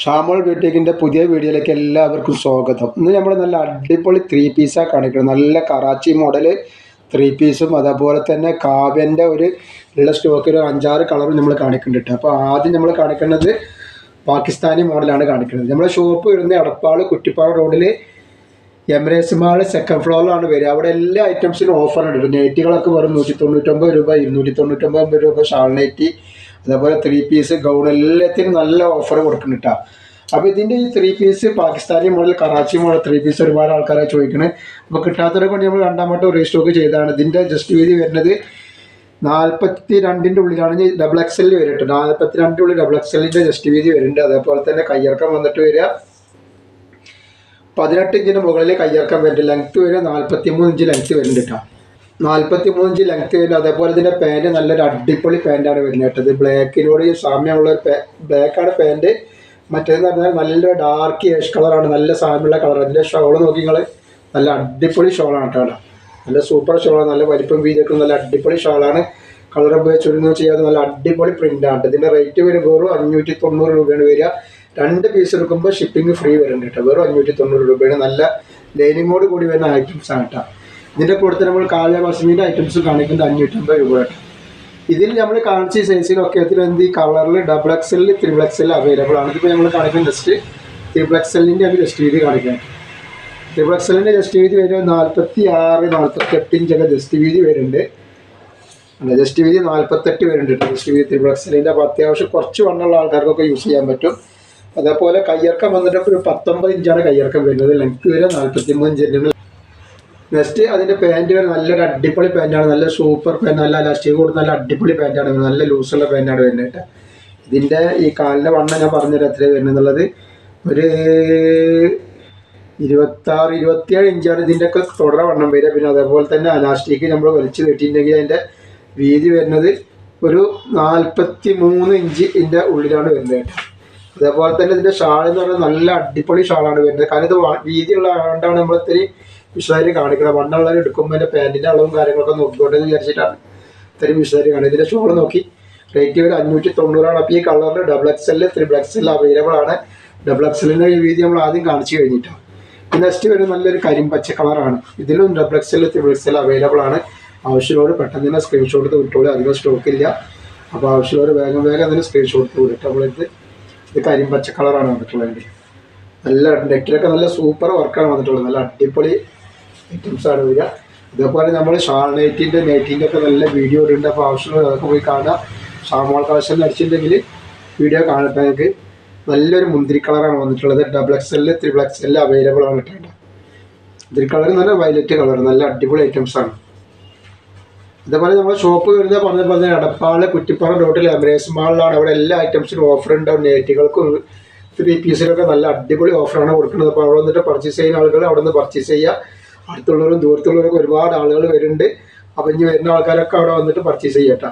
ഷാമോൾ ബ്യൂട്ടിക്കിന്റെ പുതിയ വീഡിയോയിലേക്ക് എല്ലാവർക്കും സ്വാഗതം. ഇന്ന് നമ്മൾ നല്ല അടിപൊളി ത്രീ പീസാണ് കാണിക്കുന്നത്. നല്ല കറാച്ചി മോഡൽ ത്രീ പീസും അതേപോലെ തന്നെ കാവ്യന്റെ ഒരു ഉള്ള സ്റ്റോക്കിൽ ഒരു അഞ്ചാറ് കളറും നമ്മൾ കാണിക്കുന്നുണ്ട് അപ്പോൾ ആദ്യം നമ്മൾ കാണിക്കുന്നത് പാകിസ്ഥാനി മോഡലാണ് കാണിക്കുന്നത്. നമ്മുടെ ഷോപ്പ് വരുന്നത് എടപ്പാൾ കുറ്റിപ്പാറ റോഡിൽ എമറേസ് സെക്കൻഡ് ഫ്ലോറിലാണ് വരിക. അവിടെ എല്ലാ ഐറ്റംസിനും ഓഫർ ഉണ്ട് നെറ്റുകളൊക്കെ വെറും നൂറ്റി തൊണ്ണൂറ്റൊമ്പത് രൂപ ഇരുന്നൂറ്റി തൊണ്ണൂറ്റൊമ്പത് രൂപ ഷാൾ നെറ്റി അതേപോലെ ത്രീ പീസ് ഗൗൺ എല്ലാത്തിനും നല്ല ഓഫർ കൊടുക്കുന്നുട്ടാ അപ്പോൾ ഇതിന്റെ ഈ three piece Pakistani model Karachi model three piece ഒരുപാട് ആൾക്കാരെ ചോദിക്കണേ. അപ്പോൾ കിട്ടാത്തവരെ കൊണ്ട് നമ്മൾ രണ്ടാമത്തെ റീസ്റ്റോക്ക് ചെയ്തതാണ്. ഇതിന്റെ ജസ്റ്റ് വീതി വരുന്നത് നാൽപ്പത്തി രണ്ടിന്റെ ഉള്ളിലാണ് ഡബിൾ എക്സ് എൽ വരിക നാൽപ്പത്തി രണ്ടിന്റെ ഉള്ളിൽ ഡബിൾ എക്സ് എല്ലിന്റെ ജസ്റ്റ് വീതി വരുന്നുണ്ട്. അതേപോലെ തന്നെ കയ്യിറക്കം വന്നിട്ട് വരിക. പതിനെട്ട് ഇഞ്ചിന് മുകളിൽ കയ്യിറക്കം വരുന്നുണ്ട്. ലെങ്ത്ത് വരിക നാൽപ്പത്തി മൂന്ന് ഇഞ്ച് ലെങ്ത്ത് വരുന്നുണ്ട് കേട്ടോ നാൽപ്പത്തി ഇഞ്ച് ലെങ്ത് വരുന്നത് അതേപോലെ ഇതിന്റെ പാന്റ് നല്ലൊരു അടിപൊളി പാന്റാണ് വരുന്നത് കേട്ടത് ബ്ലാക്കിനോട് സാമ്യമുള്ള ഒരു ബ്ലാക്കാണ് പാന്റ് മറ്റേതെന്ന് പറഞ്ഞാൽ നല്ല ഡാർക്ക് ഏഷ് കളറാണ് നല്ല സാമ്യമുള്ള കളർ അതിന്റെ ഷോൾ നോക്കി നിങ്ങൾ നല്ല അടിപൊളി ഷോളാണ് കേട്ടോ. നല്ല സൂപ്പർ ഷോളാണ് നല്ല വലിപ്പം വീതിയൊക്കെ നല്ല അടിപൊളി ഷോളാണ് കളർ ഉപയോഗിച്ചൊന്നും ചെയ്യാതെ നല്ല അടിപൊളി പ്രിന്റാണ് ഇതിന്റെ റേറ്റ് വരും വെറും അഞ്ഞൂറ്റി തൊണ്ണൂറ് രൂപയാണ് വരിക. രണ്ട് പീസ് എടുക്കുമ്പോൾ ഷിപ്പിംഗ് ഫ്രീ വരുന്നുണ്ട് കേട്ടോ. വെറും അഞ്ഞൂറ്റി തൊണ്ണൂറ് രൂപയാണ്. നല്ല ലൈനിങ്ങോട് കൂടി വരുന്ന ഐറ്റംസ് ആണ് കേട്ടോ. ഇതിന്റെ കൂടെ നമ്മൾ കാവ്യ ബസ്മിന്റെ ഐറ്റംസ് കാണിക്കുന്നത് അഞ്ഞൂറ്റമ്പത് രൂപ ഇതിൽ നമ്മൾ കാണിച്ച സൈസിലൊക്കെ എന്ത് ഈ കളറിൽ ഡബിൾ എക്സലിൽ ത്രിബിൾ എക്സൽ അവൈലബിൾ ആണ്. ഇതിപ്പോൾ നമ്മൾ കാണിക്കുന്ന ജസ്റ്റ് ത്രിബിൾ എക്സലിന്റെ അത് ജസ്റ്റ് വീതി കാണിക്കാം. ത്രിബിൾ എക്സലിന്റെ ജസ്റ്റ് വീതി വരും നാൽപ്പത്തി ആറ് നാൽപ്പത്തി എട്ട് ഇഞ്ചൊക്കെ ജസ്റ്റ് വീതി വരുന്നുണ്ട്. അല്ല ജസ്റ്റ് വീതി നാൽപ്പത്തെട്ട് വരുന്നുണ്ട് കേട്ടോ. ജസ്റ്റ് വീതി ത്രിബിൾ എക്സലിന്റെ അപ്പോൾ അത്യാവശ്യം കുറച്ച് വണ്ണുള്ള ആൾക്കാർക്കൊക്കെ യൂസ് ചെയ്യാൻ പറ്റും. അതേപോലെ കയ്യിറക്കം വന്നിട്ട് ഒരു പത്തൊമ്പത് ഇഞ്ചാണ് കയ്യിറക്കം വരുന്നത്. ലെങ്ത് വരെ നാൽപ്പത്തി മൂന്ന് ഇഞ്ചിന്റെ നെക്സ്റ്റ് അതിന്റെ പാന്റ് വരെ നല്ലൊരു അടിപൊളി പാന്റാണ് നല്ല സൂപ്പർ പാന്റ് നല്ല അലാസ്റ്റിക് കൊടുത്ത് നല്ല അടിപൊളി പാന്റാണ് നല്ല ലൂസുള്ള പാന്റാണ് വരുന്നത് ഇതിന്റെ ഈ കാലിന്റെ വണ്ണം ഞാൻ പറഞ്ഞുതരാം എത്രയാണ് വരുന്നത് ഒരു ഒരു ഇരുപത്താറ് ഇരുപത്തിയേഴ് ഇഞ്ചാണ് ഇതിന്റെയൊക്കെ തുടരെ വണ്ണം വരിക. പിന്നെ അതേപോലെ തന്നെ അലാസ്റ്റിക് നമ്മൾ വലിച്ചു കെട്ടിയിട്ടുണ്ടെങ്കിൽ അതിന്റെ വീതി വരുന്നത് ഒരു നാൽപ്പത്തി മൂന്ന് ഇഞ്ചിന്റെ ഉള്ളിലാണ് വരുന്നത് കേട്ടോ. അതേപോലെ തന്നെ ഇതിന്റെ ഷാൾ എന്ന് പറഞ്ഞാൽ നല്ല അടിപൊളി ഷാളാണ് വരുന്നത്. കാരണം ഇത് വീതിയുള്ള ആയതുകൊണ്ടാണ് നമ്മൾ ഇത്തിരി വിശദമായിട്ട് കാണിക്കണം വണ്ണുള്ള എടുക്കുമ്പോൾ എന്റെ പാന്റിന്റെ അളവും കാര്യങ്ങളൊക്കെ നോക്കിക്കോട്ടെ എന്ന് വിചാരിച്ചിട്ടാണ്. ഇത്രയും വിശദമായിട്ട് കാണിക്കുന്നത് ഇതിന്റെ ഷോൾ നോക്കി. റേറ്റ് ഒരു അഞ്ഞൂറ്റി തൊണ്ണൂറാണ് അപ്പോൾ ഈ കളറിൽ double X L triple X L available ആണ്. ഡബിൾ എക്സ് എല്ലിന്റെ വീതി നമ്മൾ ആദ്യം കാണിച്ചു കഴിഞ്ഞിട്ടാണ് നെക്സ്റ്റ് വരും നല്ലൊരു കരിമ്പച്ച കളറാണ് ഇതിലും double X L triple X L available ആണ്. ആവശ്യമുള്ളവർ പെട്ടെന്ന് തന്നെ സ്ക്രീൻഷോട്ട് എടുത്ത് വിട്ടോളൂ. അധികം സ്റ്റോക്ക് ഇല്ല. അപ്പോൾ ആവശ്യമുള്ളവർ വേഗം വേഗം അതിന് സ്ക്രീൻഷോട്ട് എടുത്ത് വിട്ടു അപ്പോൾ ഇത് കരിമ്പച്ച കളറാണ് വന്നിട്ടുള്ളത് നല്ല നെറ്റിലൊക്കെ നല്ല സൂപ്പർ വർക്കാണ് വന്നിട്ടുള്ളത്. നല്ല അടിപൊളി ഐറ്റംസ് ആണ് വരിക. ഇതേപോലെ നമ്മൾ ഷാൾ നൈറ്റിന്റെ നൈറ്റിന്റെ ഒക്കെ നല്ല വീഡിയോ ഇടേണ്ട അപ്പോൾ ആവശ്യമുള്ള അതൊക്കെ പോയി കാണാം. ഷാമോൾ കളക്ഷൻ അടിച്ചിട്ടുണ്ടെങ്കിൽ വീഡിയോ കാണട്ടെ നിങ്ങൾക്ക് നല്ലൊരു മുന്തിരി കളറാണ് വന്നിട്ടുള്ളത്. Double X L triple X L available ആണ് കേട്ടോ മുന്തിരി കളർ നല്ല വയലറ്റ് കളർ നല്ല അടിപൊളി ഐറ്റംസ് ആണ്. ഇതേപോലെ നമ്മൾ ഷോപ്പ് വരുന്നത് പറഞ്ഞ പോലെ തന്നെ എടപ്പാൾ കുറ്റിപ്പാറ ഡോട്ടിൽ എമറേസ് മാളിലാണ് അവിടെ എല്ലാ ഐറ്റംസിനും ഓഫർ ഉണ്ടാവും. നെയ്റ്റുകൾക്കും ത്രീ പീസിലൊക്കെ നല്ല അടിപൊളി ഓഫറാണ് കൊടുക്കുന്നത്. അപ്പോൾ അവിടെ വന്നിട്ട് പർച്ചേസ് ചെയ്യുന്ന ആളുകൾ അവിടെ നിന്ന് പർച്ചേസ് ചെയ്യുക അടുത്തുള്ളവരും ദൂരത്തുള്ളവരൊക്കെ ഒരുപാട് ആളുകൾ വരുന്നുണ്ട്. അപ്പോൾ ഇനി വരുന്ന ആൾക്കാരൊക്കെ അവിടെ വന്നിട്ട് പർച്ചേസ് ചെയ്യട്ടോ.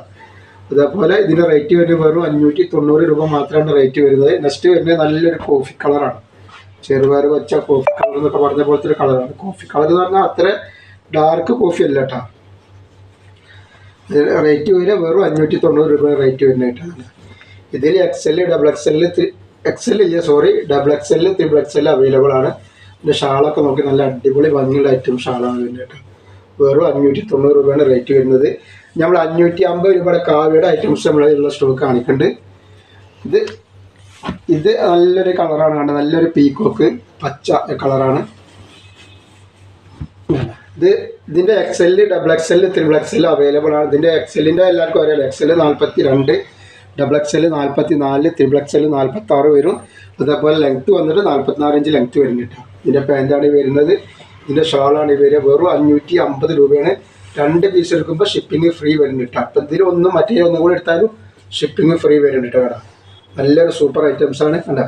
അതേപോലെ ഇതിന്റെ റേറ്റ് വരുന്നത് വെറും അഞ്ഞൂറ്റി തൊണ്ണൂറ് രൂപ മാത്രമാണ് റേറ്റ് വരുന്നത്. നെക്സ്റ്റ് വരുന്നത് നല്ലൊരു കോഫി കളറാണ് ചെറുപയർ വെച്ച കോഫി കളർ എന്നൊക്കെ പറഞ്ഞ പോലത്തെ ഒരു കളറാണ് കോഫി കളർ എന്ന് പറഞ്ഞാൽ അത്ര ഡാർക്ക് കോഫി അല്ല കേട്ടോ റേറ്റ് വരിക വെറും അഞ്ഞൂറ്റി തൊണ്ണൂറ് രൂപ റേറ്റ് വരുന്നതായിട്ടാണ് ഇതിൽ X L double X L X L ഇല്ല sorry double X L triple X available ആണ്. പിന്നെ ഷാളൊക്കെ നോക്കി നല്ല അടിപൊളി ഭംഗിയുള്ള ഐറ്റം ഷാളാണ് ഇതിന്റെ കേട്ടോ വെറും അഞ്ഞൂറ്റി തൊണ്ണൂറ് രൂപയാണ് റേറ്റ് വരുന്നത്. നമ്മൾ അഞ്ഞൂറ്റി അമ്പത് രൂപയുടെ കാവ്യയുടെ ഐറ്റംസ് നമ്മളുള്ള സ്റ്റോക്ക് കാണിക്കുന്നുണ്ട് ഇത് ഇത് നല്ലൊരു കളറാണ് കണ്ടത്. നല്ലൊരു പീക്കോക്ക് പച്ച കളറാണ് ഇത് ഇതിന്റെ XL double X L triple X available ആണ്. ഇതിന്റെ എക്സ് എല്ലിന്റെ എല്ലാവർക്കും അറിയാലോ. എക്സെൽ നാൽപ്പത്തി രണ്ട് ഡബിൾ എക്സ് എൽ നാൽപ്പത്തി നാല് ത്രിബിൾ എക്സ് എൽ നാൽപ്പത്തി ആറ് വരും. അതേപോലെ ലെങ്ത്ത് വന്നിട്ട് നാൽപ്പത്തിനാറ് ഇഞ്ച് ലെങ്ത്ത് വരുന്നുണ്ട്. ഇതിന്റെ പാന്റാണ് വരുന്നത്. ഇതിന്റെ ഷാളാണ് വരിക വെറും അഞ്ഞൂറ്റി അമ്പത് രൂപയാണ്. രണ്ട് പീസ് എടുക്കുമ്പോൾ ഷിപ്പിംഗ് ഫ്രീ വരുന്നുണ്ട് അപ്പം ഇതിൽ ഒന്നും മറ്റേ ഒന്നും കൂടെ എടുത്താലും ഷിപ്പിംഗ് ഫ്രീ വരുന്നുണ്ട് കേട്ടോ നല്ലൊരു സൂപ്പർ ഐറ്റംസ് ആണ് കണ്ട.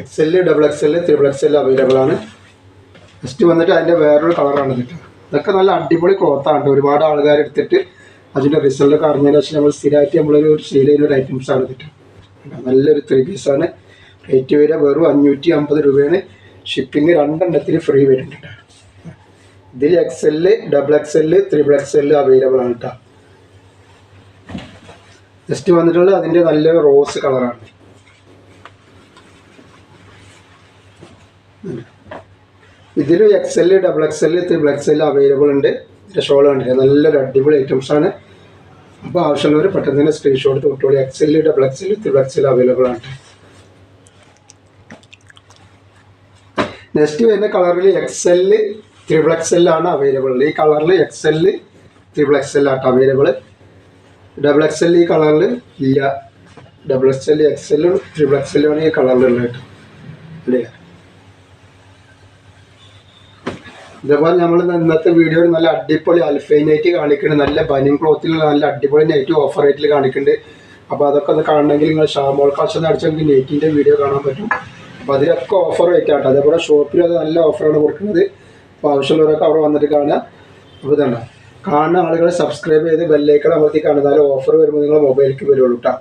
X L double X L triple X L available ആണ്. നെക്സ്റ്റ് വന്നിട്ട് അതിന്റെ വേറൊരു കളറാണ് ഇതിട്ട് ഇതൊക്കെ നല്ല അടിപൊളി ക്ലോത്താണ് ഒരുപാട് ആൾക്കാർ എടുത്തിട്ട് അതിന്റെ റിസൾട്ടൊക്കെ അറിഞ്ഞതിന് ശേഷം നമ്മൾ സ്ഥിരമായിട്ട് നമ്മളൊരു സെയിൽ ചെയ്യുന്ന ഒരു ഐറ്റംസ് ആണ് ഇതിട്ട് നല്ലൊരു ത്രീ പീസാണ് റേറ്റ് വരിക വെറും അഞ്ഞൂറ്റി അമ്പത് രൂപയാണ്. ഷിപ്പിംഗ് രണ്ടെണ്ണത്തിന് ഫ്രീ വരുന്നുണ്ട് ഇതിൽ X L double X L triple X L available ആണ് കേട്ടോ ജസ്റ്റ് വന്നിട്ടുള്ളത് അതിന്റെ നല്ല റോസ് കളറാണ് ഇതിൽ X L double X L triple X L available ഉണ്ട്. ഇതിന്റെ ഷോൾ കണ്ടില്ല? നല്ലൊരു അടിപൊളി ഐറ്റംസ് ആണ്. അപ്പോൾ ആവശ്യമുള്ളവർ പെട്ടെന്ന് തന്നെ screenshot തൊട്ടോളി X L double X L triple X L available ആണ് നെക്സ്റ്റ് വരുന്ന കളറിൽ എക്സ് എൽ ത്രിബിൾ എക്സ് എല്ലാണ് അവൈലബിൾ ഈ കളറിൽ X L triple X available double X L ഈ കളറിൽ ഇല്ല. ഡബിൾ എക്സ് എൽ എക്സ് എല്ലും ത്രിബിൾ എക്സ് എല്ലാണ് ഈ കളറിലുള്ളത് കേട്ടോ. അല്ലേ? ഇതേപോലെ നമ്മൾ ഇന്നത്തെ വീഡിയോ നല്ല അടിപൊളി അൽഫൈൻ നൈറ്റ് കാണിക്കുന്നുണ്ട് നല്ല ബനിങ് ക്ലോത്തിൽ നല്ല അടിപൊളി നൈറ്റ് ഓഫർ റേറ്റിൽ കാണിക്കുന്നുണ്ട് അപ്പോൾ അതൊക്കെ ഒന്ന് കാണണമെങ്കിൽ നിങ്ങൾ ഷാമോൾ കാശ് അടിച്ചാൽ നിങ്ങൾക്ക് നെറ്റിന്റെ വീഡിയോ കാണാൻ പറ്റും. അപ്പോൾ അതിലൊക്കെ ഓഫർ ആട്ടോ അതേപോലെ ഷോപ്പിലും അത് നല്ല ഓഫറാണ് കൊടുക്കുന്നത്. അപ്പോൾ ആവശ്യമുള്ളവരൊക്കെ അവിടെ വന്നിട്ട് കാണുക. അപ്പോൾ ഇതാണ്. കാണുന്ന ആളുകൾ സബ്സ്ക്രൈബ് ചെയ്ത് ബെല്ലൈക്കൺ അമർത്തി കാണുന്നാലും ഓഫർ വരുമ്പോൾ നിങ്ങൾ മൊബൈലിലേക്ക് വരുള്ളൂ കേട്ടോ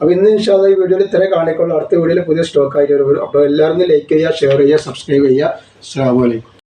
അപ്പോൾ ഇന്ന് ഇൻഷാല്ല ഈ വീഡിയോയിൽ ഇത്രേ കാണിക്കുള്ളൂ. അടുത്ത വീഡിയോയിൽ പുതിയ സ്റ്റോക്ക് ആയിട്ട് വരും അപ്പോൾ എല്ലാവരും ലൈക്ക് ചെയ്യുക ഷെയർ ചെയ്യുക സബ്സ്ക്രൈബ് ചെയ്യുക. അസ്സാം വലൈക്കും